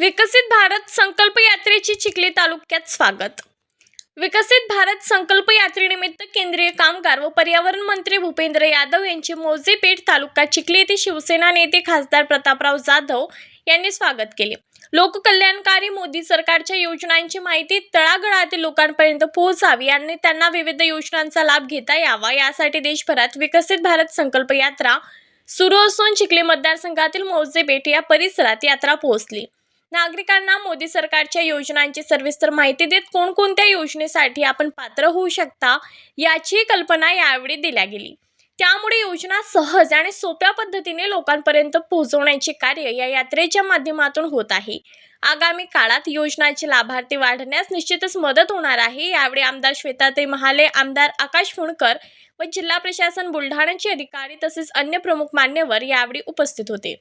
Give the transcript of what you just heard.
विकसित भारत संकल्प यात्रेची चिखली तालुक्यात स्वागत. विकसित भारत संकल्प यात्रेनिमित्त केंद्रीय कामगार व पर्यावरण मंत्री भूपेंद्र यादव यांचे मौजेपेठ तालुका चिखली येथे शिवसेना नेते खासदार प्रतापराव जाधव यांनी स्वागत केले. लोककल्याणकारी मोदी सरकारच्या योजनांची माहिती तळागळातील लोकांपर्यंत पोहोचावी आणि त्यांना विविध योजनांचा लाभ घेता यावा यासाठी देशभरात विकसित भारत संकल्प यात्रा सुरू असून चिखली मतदारसंघातील मौजेपेठ या परिसरात यात्रा पोहोचली. नागरिकांना मोदी सरकारच्या योजनांची सविस्तर माहिती देत कोणकोणत्या योजनेसाठी आपण पात्र होऊ शकता याची कल्पना यावेळी दिल्या गेली. त्यामुळे योजना सहज आणि सोप्या पद्धतीने लोकांपर्यंत पोहोचवण्याचे कार्य या यात्रेच्या माध्यमातून होत आहे. आगामी काळात योजनाचे लाभार्थी वाढण्यास निश्चितच मदत होणार आहे यावेळी आमदार श्वेताताई महाले आमदार आकाश फुणकर व जिल्हा प्रशासन बुलढाण्याचे अधिकारी तसेच अन्य प्रमुख मान्यवर यावेळी उपस्थित होते.